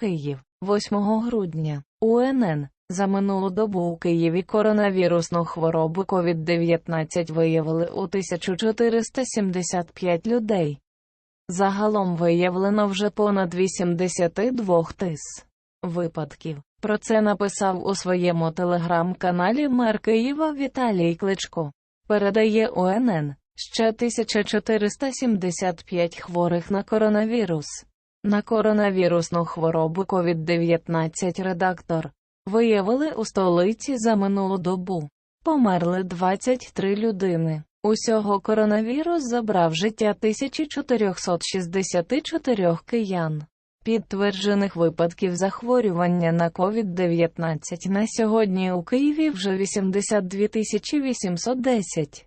Київ, 8 грудня, УНН. За минулу добу у Києві коронавірусну хворобу COVID-19 виявили у 1475 людей. Загалом виявлено вже понад 82 тис випадків. Про це написав у своєму телеграм-каналі мер Києва Віталій Кличко. Передає УНН ще 1475 хворих на коронавірус. На коронавірусну хворобу COVID-19 редактор виявили у столиці за минулу добу. Померли 23 людини. Усього коронавірус забрав життя 1464 киян. Підтверджених випадків захворювання на COVID-19 на сьогодні у Києві вже 82 810.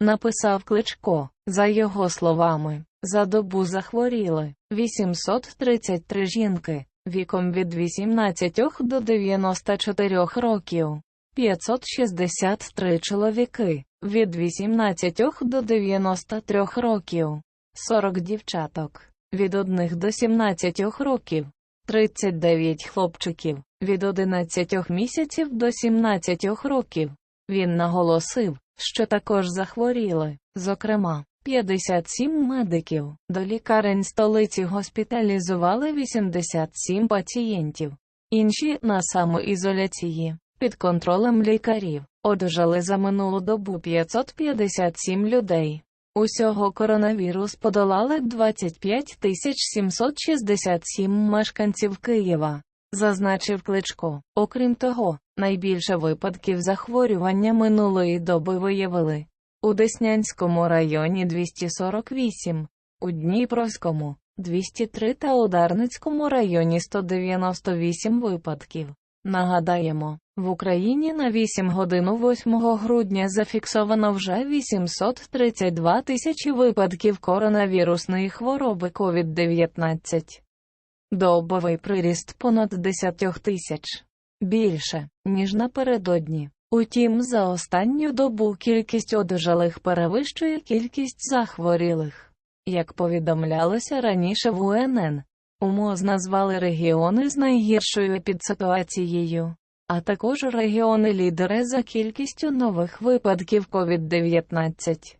Написав Кличко. За його словами, за добу захворіли 833 жінки віком від 18 до 94 років, 563 чоловіки від 18 до 93 років, 40 дівчаток від 1 до 17 років, 39 хлопчиків від 11 місяців до 17 років. Він наголосив, що також захворіли, зокрема, 57 медиків. До лікарень столиці госпіталізували 87 пацієнтів. Інші на самоізоляції під контролем лікарів одужали за минулу добу 557 людей. Усього коронавірус подолали 25 767 мешканців Києва, зазначив Кличко. Окрім того, найбільше випадків захворювання минулої доби виявили у Деснянському районі 248, у Дніпровському 203 та у Дарницькому районі 198 випадків. Нагадаємо, в Україні на 8 годин 8 грудня зафіксовано вже 832 тисячі випадків коронавірусної хвороби COVID-19. Добовий приріст понад 10 тисяч. Більше, ніж напередодні. Утім, за останню добу кількість одужалих перевищує кількість захворілих. Як повідомлялося раніше в УНН, УМОЗ назвали регіони з найгіршою підситуацією, а також регіони-лідери за кількістю нових випадків COVID-19.